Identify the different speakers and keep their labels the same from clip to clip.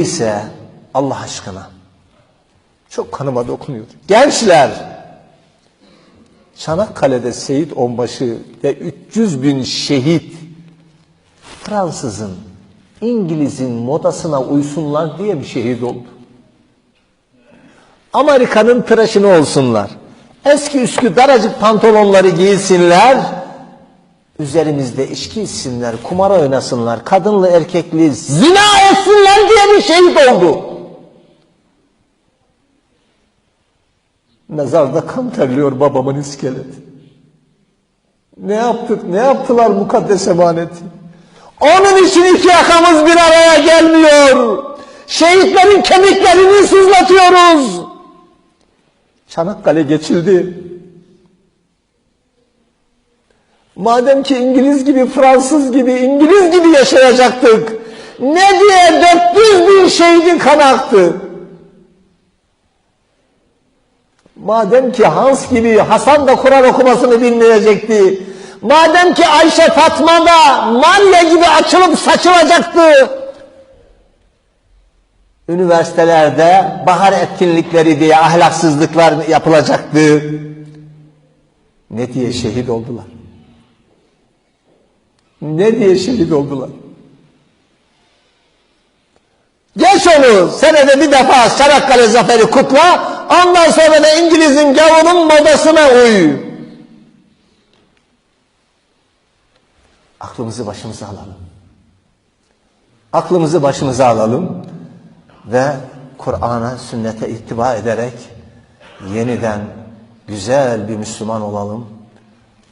Speaker 1: ise Allah aşkına çok kanıma dokunuyor. Gençler Çanakkale'de Seyit Onbaşı ve 300 bin şehit Fransızın, İngiliz'in modasına uysunlar diye mi şehit oldu? Amerika'nın tıraşını olsunlar. Eski üskü daracık pantolonları giysinler. Üzerimizde içki içsinler, kumar oynasınlar, kadınlı erkekli zina etsinler diye bir şehit oldu. Mezarda kan terliyor babamın iskeleti. Ne yaptık, ne yaptılar mukaddes emaneti? Onun için iki yakamız bir araya gelmiyor. Şehitlerin kemiklerini sızlatıyoruz. Çanakkale geçildi. Madem ki İngiliz gibi, Fransız gibi, İngiliz gibi yaşayacaktık. Ne diye 400 bin şehidin kanı aktı. Madem ki Hans gibi Hasan da Kur'an okumasını bilmeyecekti. Madem ki Ayşe Fatma da Maria gibi açılıp saçılacaktı. Üniversitelerde bahar etkinlikleri diye ahlaksızlıklar yapılacaktı. Ne diye şehit oldular? Ne diye şehit oldular? Geç onu senede bir defa Çanakkale zaferi kutla ondan sonra da İngiliz'in gavurun modasına uy. Aklımızı başımıza alalım. Aklımızı başımıza alalım ve Kur'an'a, sünnete ittiba ederek yeniden güzel bir Müslüman olalım.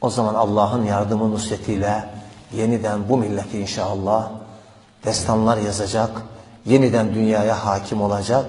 Speaker 1: O zaman Allah'ın yardımı nusretiyle yeniden bu milleti inşallah destanlar yazacak, yeniden dünyaya hakim olacak